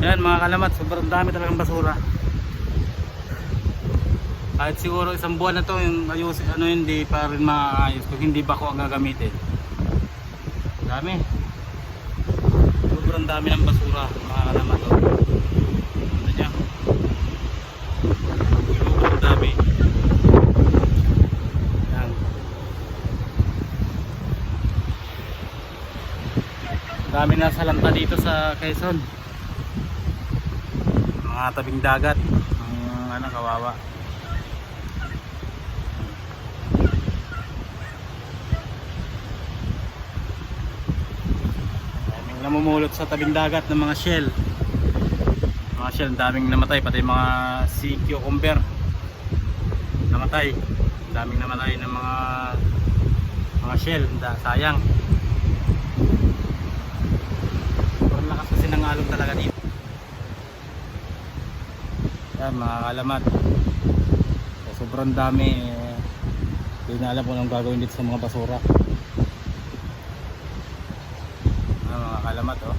Yan mga kalamat, sobrang dami talagang basura. Kahit siguro isang buwan na to, yung ayos, ano hindi pa rin maayos kung hindi ba ako ang gagamitin. Dami. Sobrang dami ng basura mga kalamat. Oh. Ano? Sobrang dami. Yan. Dami na salanta dito sa Quezon. Mga tabing dagat. Ang ano kawawa. Daming namumulot sa tabing dagat ng mga shell. Mga shell, daming namatay pati mga sea cucumber. Namatay. Daming namatay ng mga mga shell, da, sayang. Sobrang lakas kasi ng alog talaga dito. Yan mga kalamat. So, sobrang dami. Eh, hindi na alam kung anong gagawin dito sa mga basura. Yan mga kalamat oh.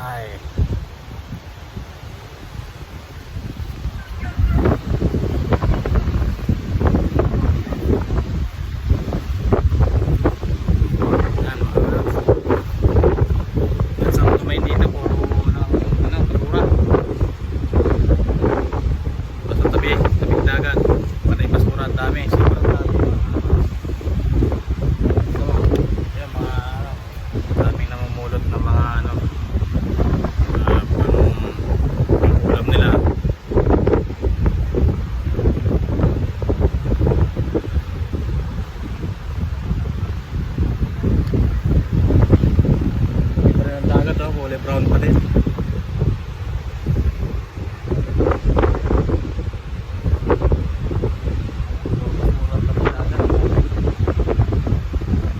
Ay. Yan mga kalamat. Yan sa mga may dito puro ano, ano, basura. Basta tabi, tabing dagat. Panay basura ang dami, sobrang dami. So, yan mga ano, daming namumulot ng mga ano, uh, pang ulam nila. Iba rin ang dagat oh, kulay brown pa din.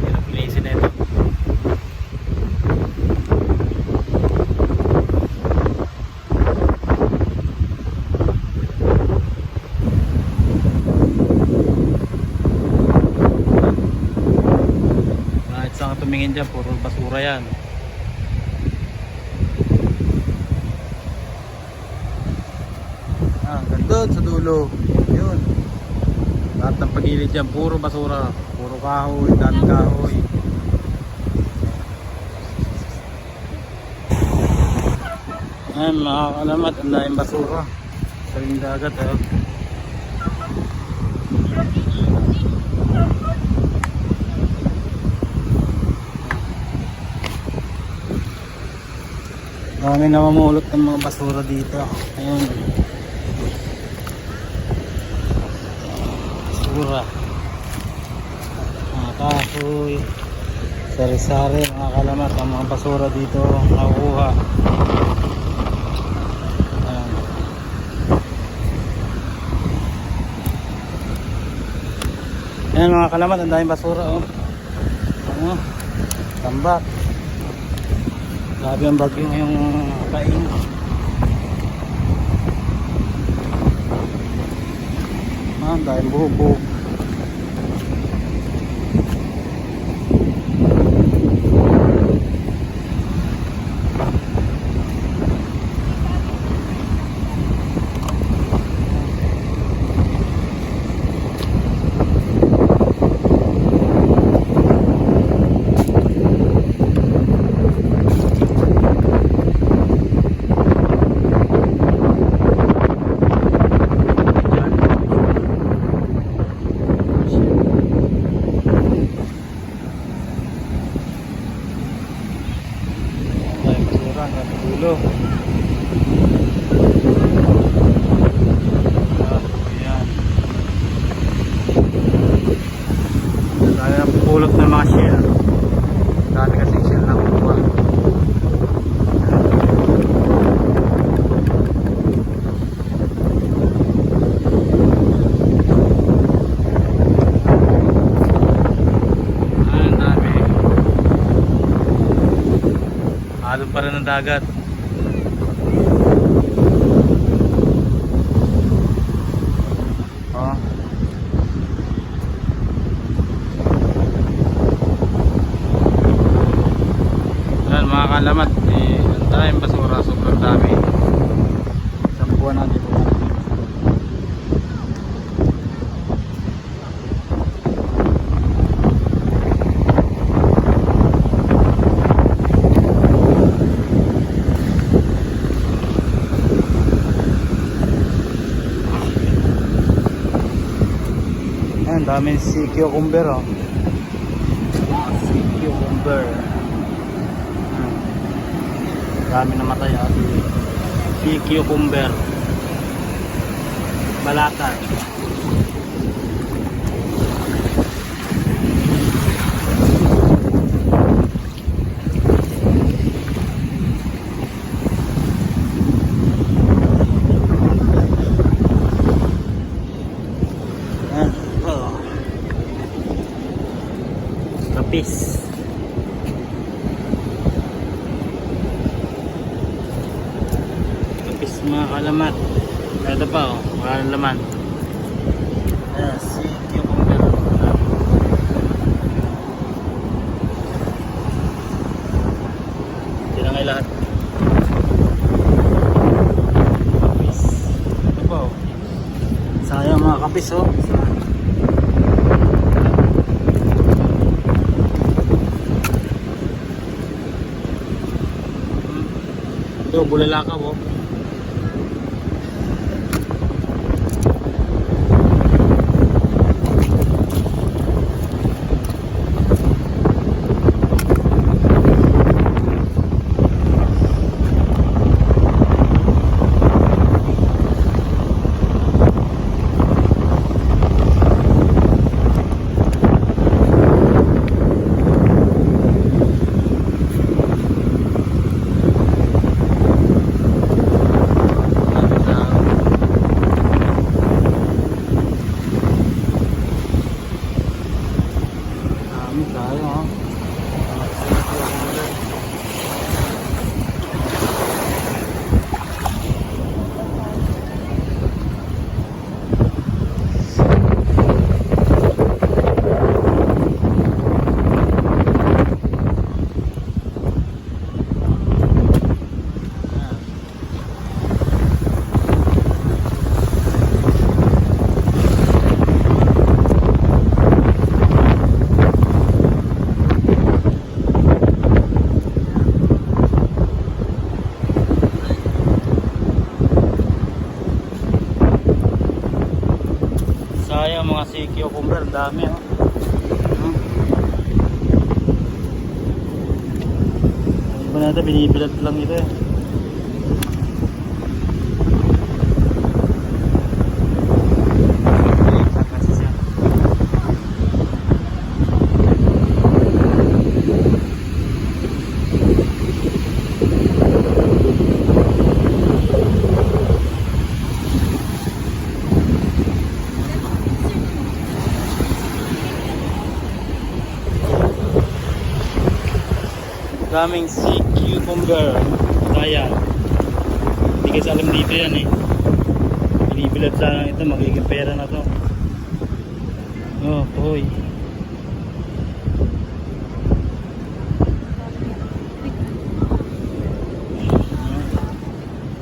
Hirap linisin na ito. Kahit saan ka tumingin dyan, puro basura yan. Ah, gandun sa dulo. Yun. Lahat ng pagilid dyan, puro basura. Puro kahoy, dami kahoy. Ayan, mga kalamat, ang basura. Sa dagat, eh. Marami na mamulot ng mga basura dito. Ayan. Basura. Mga kahoy. Sari-sari, mga kalamat. Ang mga basura dito nakukuha. Ayan mga kalamat, ang daming basura. Oh. Ano? Tambak. Grabe ang bagyo ngayong kain. Ah, dahil buhok-buhok. Dahil basura hanggang sa dulo. Ah, ayan. Ang pulot ng mga shell. Dami kasing shell na kukuha. Ang. Alon pa rin ng dagat. Oh. kalamat. Eh, ang daming basura, sobrang dami. Isang buwan na dito. Ayan, daming sea cucumber oh. Sea cucumber. Ayan. Dami namatay ah. Sea cucumber. Balatan. Ayan. Oh. Kapis. Kapis mga kalamat. Ito pa oh, mga laman. Ayan, si cucumber. Lahat. Kapis. Ito oh. Sayang mga kapis oh. Ito, bulalakaw oh. Dami tayo ha. Sayang mga sea cucumber, dami oh. Hmm. Ano ba natin, binibilad lang ito eh. Daming sea cucumber. Kaya hindi kasi alam dito yan eh. Binibilad sana ito magiging pera na to. Oh hoy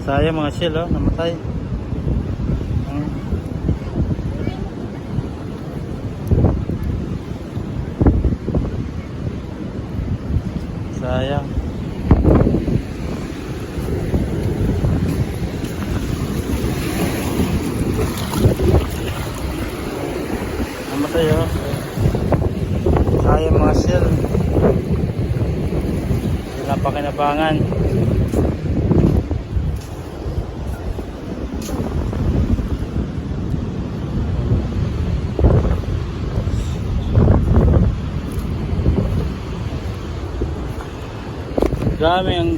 sayang mga shell oh namatay. Sayang. Namatay oh. Sayang mga shell wala Dami ang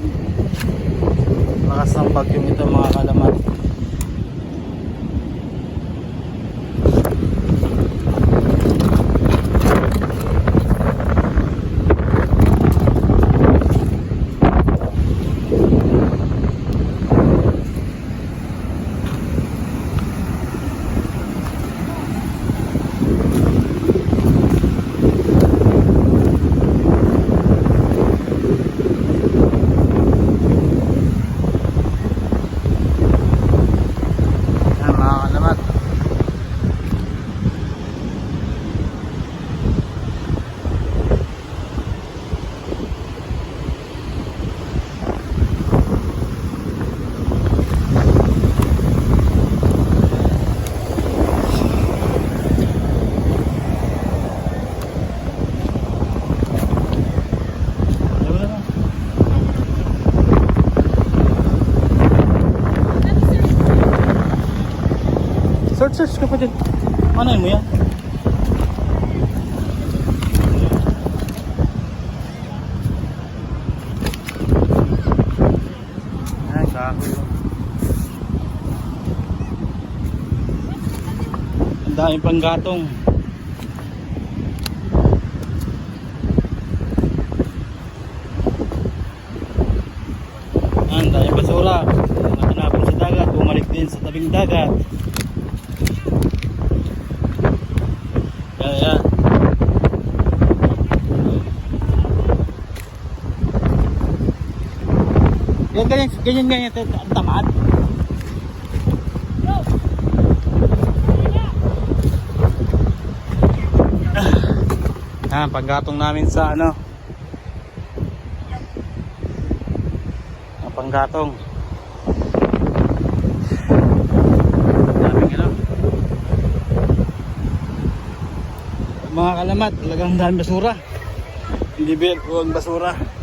lakas ng bagyong ito mga kalaman. Sus, kapatid. Ano mo yan? Ay, kahoy. oh. Ang daming panggatong. Ang daming basura. Mga tinapon sa dagat, bumalik din sa tabing dagat. Yan, yan. Yan, ganyan, ganyan, ganyan, ang tamad. Yan, panggatong namin sa ano. Ang panggatong. Mga kalamat, talagang dami basura. Hindi huwag basura.